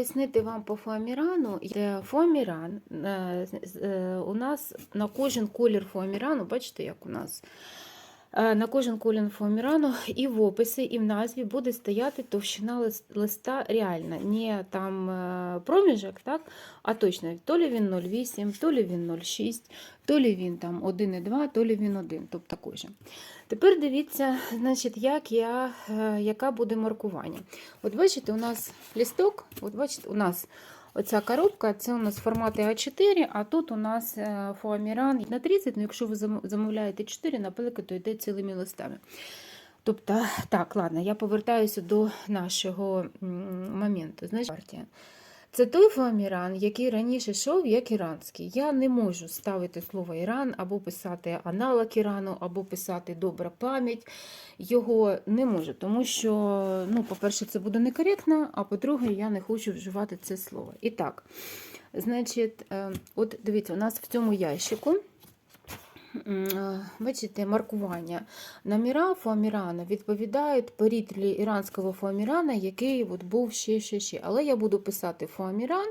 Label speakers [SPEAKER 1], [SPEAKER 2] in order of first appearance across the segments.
[SPEAKER 1] пояснити вам по фоамірану. Фоаміран е, е, у нас на кожен колір фоамірану, бачите, як у нас. Е, На кожен колір фоамірану і в описі, і в назві буде стояти товщина листа реальна. Не там е, проміжок, так? а точно, то лі він 0,8, то лі він 0,6, то лі він там 1,2, то лі він 1, тобто кожен. Тепер дивіться, значить, як я, е, яка буде маркування. От бачите, у нас лісток, от бачите, у нас оця коробка, це у нас формати А4, а тут у нас е, фоаміран на 30, ну якщо ви замовляєте 4, наприклад, то йде цілими листами. Тобто, так, ладно, я повертаюся до нашого моменту. Значить, партія. Це той фоаміран, який раніше йшов як іранський. Я не можу ставити слово Іран або писати аналог Ірану, або писати добра пам'ять. Його не можу, тому що, ну, по-перше, це буде некоректно, а по-друге, я не хочу вживати це слово. І так, значить, е, от дивіться, у нас в цьому ящику. Е, Бачите, маркування. Номера фоамірана відповідають порітрі іранського фоамірана, який от був ще, ще, ще. Але я буду писати фоаміран,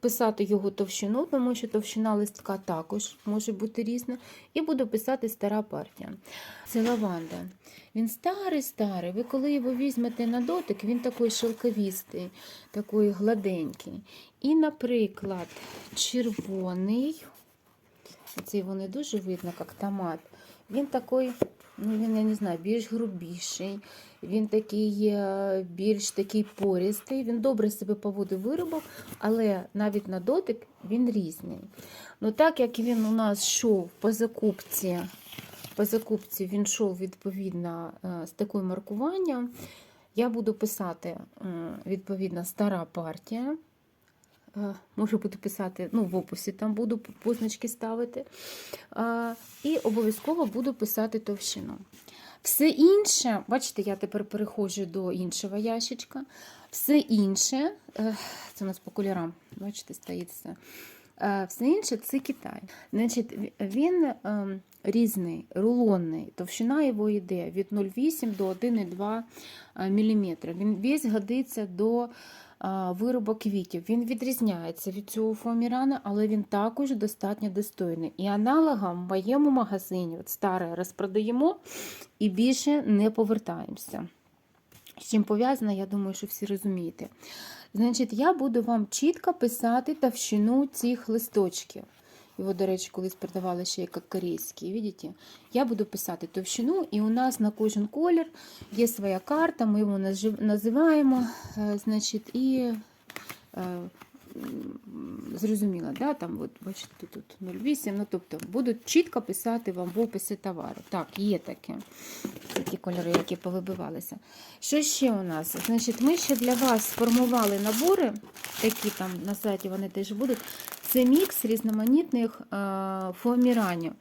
[SPEAKER 1] писати його товщину, тому що товщина листка також може бути різна. І буду писати стара партія. Це лаванда. Він старий-старий. Ви коли його візьмете на дотик, він такий шелковістий, такий гладенький. І, наприклад, червоний. Цей вони дуже видно, як томат. Він такий, ну він, я не знаю, більш грубіший, він такий більш такий порістий, він добре себе поводив виробок, але навіть на дотик він різний. Ну так як він у нас йшов по закупці, по закупці він йшов відповідно е, з таким маркуванням, я буду писати відповідно стара партія. Е, Можу буду писати, ну, в описі там буду позначки ставити. Е, І обов'язково буду писати товщину. Все інше, бачите, я тепер переходжу до іншого ящичка. Все інше, е, це у нас по кольорам, бачите, стоїть все. Все інше це Китай. Значить, він ем, різний, рулонний. Товщина його йде від 0,8 до 1,2 мм. Він весь годиться до а, виробок квітів. Він відрізняється від цього фоамірана, але він також достатньо достойний. І аналогом в моєму магазині, от старе, розпродаємо і більше не повертаємося. З чим пов'язано, я думаю, що всі розумієте. Значить, я буду вам чітко писати товщину цих листочків. Його, до речі, колись продавали ще як корейський. Видите? Я буду писати товщину, і у нас на кожен колір є своя карта, ми його називаємо. е, Значить, і е, зрозуміло, да? там, от, бачите, тут 0,8, ну, тобто будуть чітко писати вам в описі товару. Так, є таке. Це ті кольори, які повибивалися. Що ще у нас? Значить, ми ще для вас сформували набори, такі там на сайті вони теж будуть. Це мікс різноманітних е, фоаміранів.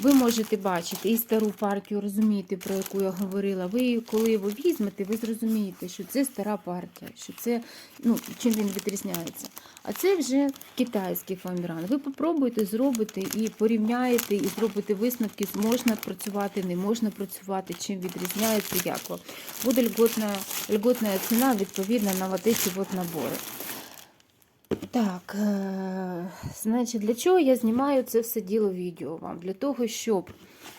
[SPEAKER 1] Ви можете бачити і стару партію, розумієте, про яку я говорила. Ви, коли його візьмете, ви зрозумієте, що це стара партія, що це, ну, чим він відрізняється. А це вже китайський фоаміран. Ви попробуйте, зробите і порівняєте, і зробите висновки, можна працювати, не можна працювати, чим відрізняється, як. Буде льготна, льготна ціна відповідно на вот ці от набори. Так, е, значить, для чого я знімаю це все діло відео вам? Для того, щоб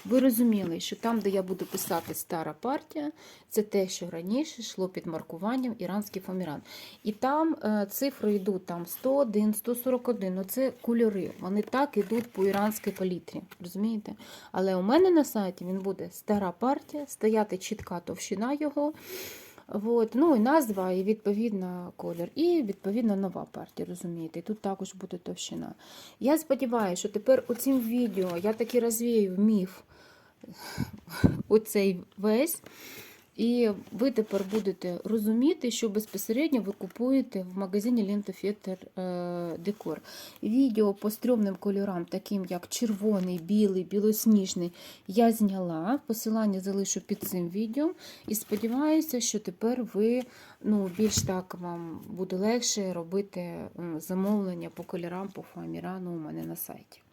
[SPEAKER 1] ви розуміли, що там, де я буду писати стара партія, це те, що раніше йшло під маркуванням іранський фоміран. І там е, цифри йдуть там 101, 141, ну це кольори. Вони так йдуть по іранській палітрі. Розумієте? Але у мене на сайті він буде стара партія, стояти чітка товщина його. От, ну і назва, і відповідно колір, і відповідно нова партія, розумієте, тут також буде товщина. Я сподіваюся, що тепер у цим відео я таки розвію міф оцей весь. І ви тепер будете розуміти, що безпосередньо ви купуєте в магазині Лента Фетер Декор. Відео по стрьомним кольорам, таким як червоний, білий, білосніжний, я зняла. Посилання залишу під цим відео. І сподіваюся, що тепер ви ну, більш так вам буде легше робити замовлення по кольорам, по фоамірану у мене на сайті.